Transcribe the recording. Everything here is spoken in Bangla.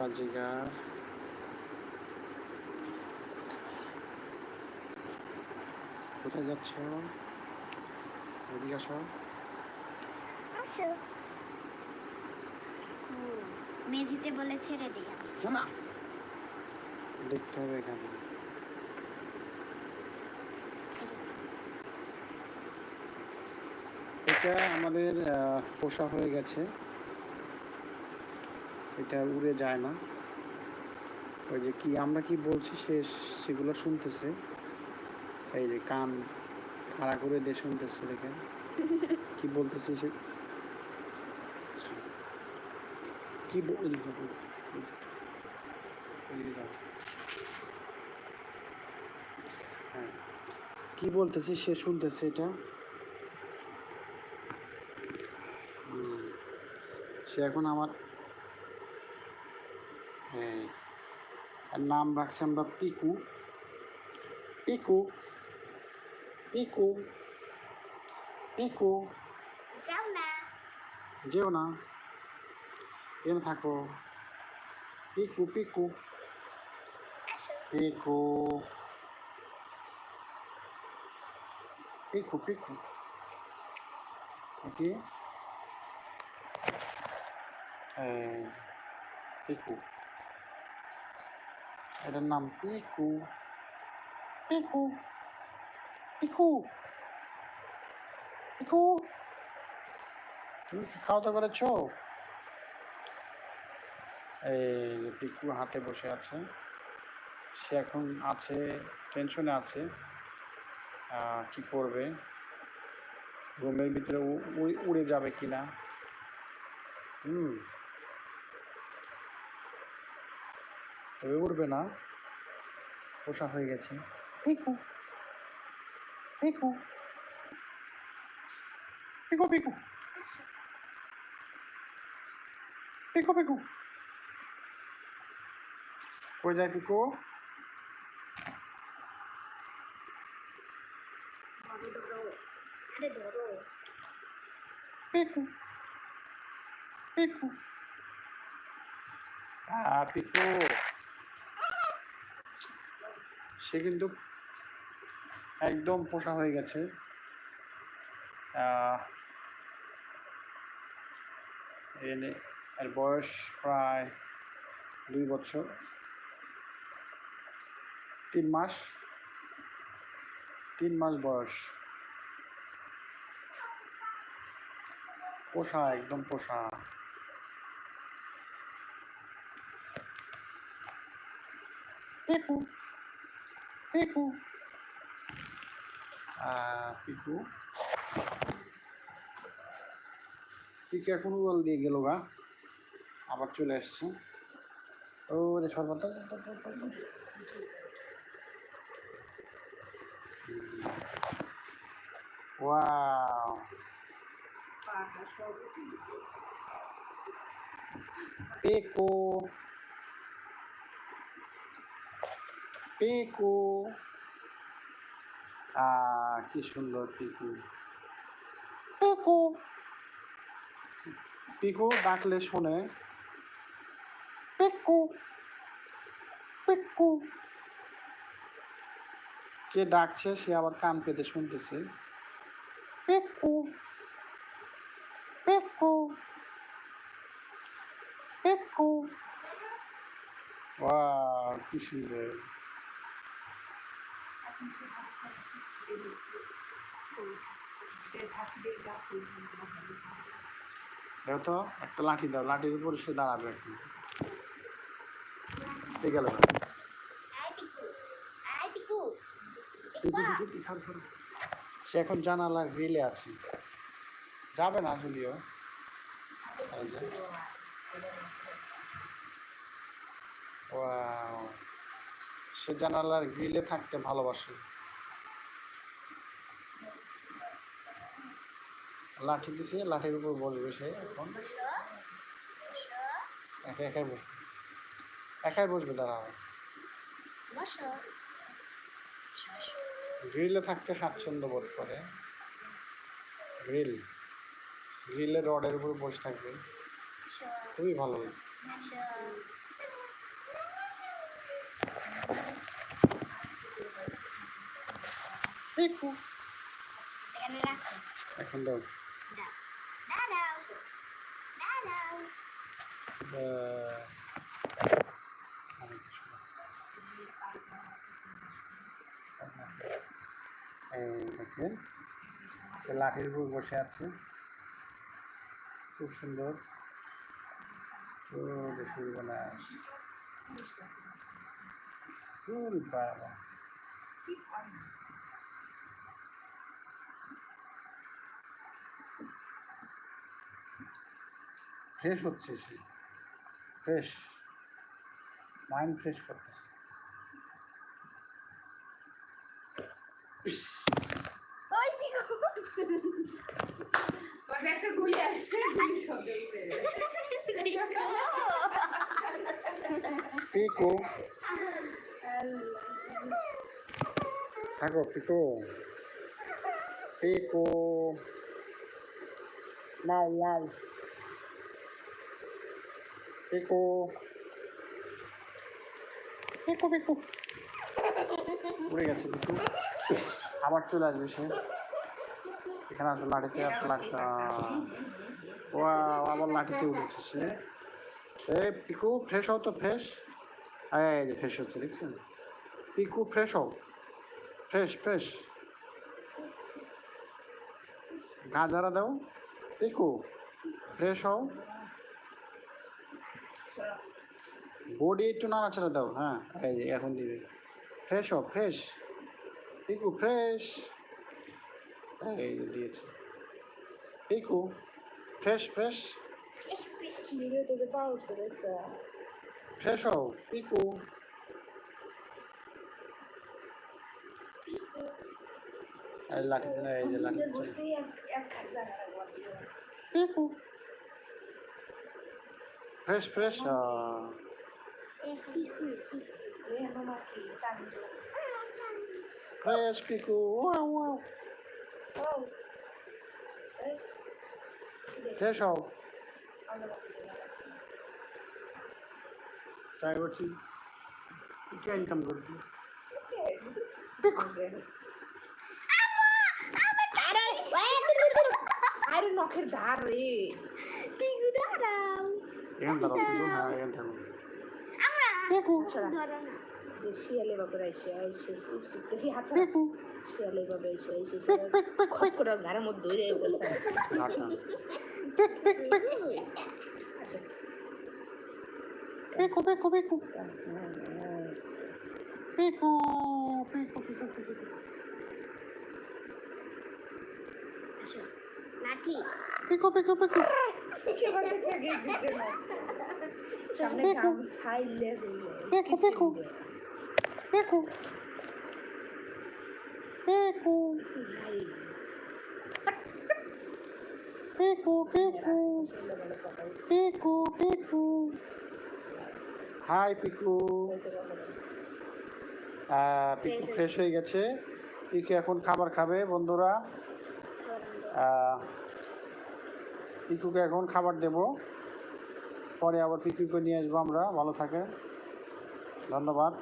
বাজিগার কোথায় যাচ্ছ এদিকে আসো আসো মেঝেতে বলে ছেড়ে দিলাম না না দেখতে হবে এখানে এটা আমাদের আহ, পোষা হয়ে গেছে এটা উড়ে যায় না। ওই যে কি, আমরা কি বলছি সে, সেগুলো শুনতেছে? এই যে কান খাড়া করে দিয়ে শুনতেছে, দেখেন। কি বলতেছে সে? কি। হ্যাঁ। কি বলতেছে সে, শুনতেছে এটা? সে এখন আমার এর নাম রাখছি আমরা পিকু পিকু পিকু পিকু যাও না যেও না এখানে থাকো পিকু পিকু আসো পিকু পিকু পিকু ওকে এই পিকু এটার নাম পিকু। পিকু। পিকু। পিকু। তুমি কি খাওয়া দাওয়া করেছ? এই পিকু হাতে বসে আছে। সে এখন আছে টেনশনে আছে। কি করবে? রুমের ভিতরে উড়ে যাবে কিনা? হুম। তবে উঠবে না। পোষা হয়ে গেছে। পিকু পিকু পিকু পিকু পিকু পিকু কই যায় পিকু পিকু পিকু আ পিকু সে কিন্তু একদম পোষা হয়ে গেছে। এর বয়স প্রায় দুই বছর। তিন মাস। তিন মাস বয়স। পোষা, একদম পোষা। পিকু পিকু পিকু এখন উড়াল দিয়ে গেল গা। আবার চলে আসছে। ও রে সর্বত পিকু পিকু। কি সুন্দর পিকু। পিকু। পিকু ডাকলে শোনে। পিকু। পিকু। কে ডাকছে সে আবার কান পেতে শুনতেছে। পিকু। পিকু। পিকু। ওয়াও কি সুন্দর। সে ফুলবে তো, একটা লাঠি দাও, লাঠির উপর সে দাঁড়াবে এখন। গেল। সে এখন জানালার গ্রিলে আছে। যাবে না যদিও। Wow. সে জানালার গ্রিলে থাকতে ভালোবাসে। লাঠি দিছে লাঠির উপর বসবে সে এখন। একা একাই বসবে। একাই বসবে দাঁড়াও। বসো। গ্রিলে থাকতে স্বাচ্ছন্দ্য বোধ করে। গ্রিল। গ্রিলের রডের উপর বসে থাকবে। খুবই ভালো। পিকু এখানে রাখো এখন দাও। দাও অনেক কিছু। এই দেখেন সে লাঠির উপর বসে আছে। খুব সুন্দর। ওরে সূর্যনাশ ওরে বাবা। ফ্রেশ হচ্ছে সে। ফ্রেশ মাইন্ড ফ্রেশ করতেছে। পিকো থাকো পিকো পিকো মাও মাও পিকো পিকো পিকো উড়ে গেছে পিকু আবার চলে আসবে সে। এখানে আসলে লাঠিতে লাঠিতে ও আবার লাঠিতে উঠেছে সে। সে পিকু ফ্রেশ হও তো ফ্রেশ এই যে ফ্রেশ হচ্ছে, দেখছেন? পিকু ফ্রেশ হও। ফ্রেশ ফ্রেশ গাজারা দাও। পিকু ফ্রেশ হও। বডি একটু নাড়াচাড়া দাও হ্যাঁ। এই যে, এখন দিবে ফ্রেশ হও ফ্রেশ পিকু ফ্রেশ এই যে, দিয়েছে। পিকু ফ্রেশ ফ্রেশ ফ্রেশ হও, পিকু। এই লাঠি এই যে লাঠি Piku. Fresh fresh wow wow ও এই ফ্রেশ হও ট্রাই করছি এটা ইনকাম করছি আরে নখের ধার রে দাঁড়াও এখান দাঁড়াও হ্যাঁ এখান থাকো ধরো না যে শিয়ালে বাবার এসে এসে চুপ চুপ দেখি হাত শিয়ালে বাবা এসে এসে খট করে ঘরের মধ্যে ধরে বলছে ঘাটা আচ্ছা পিকু পিকু পিকু। পিকু পিকু পিকু পিকু আসো। দেখো, দেখো। পিকু হাই পিকু আহ, পিকু ফ্রেশ হয়ে গেছে। পিকু এখন খাবার খাবে বন্ধুরা। আহ, পিকুকে এখন খাবার দেব। পরে আবার পিকুকে নিয়ে আসব আমরা। ভালো থাকে ধন্যবাদ।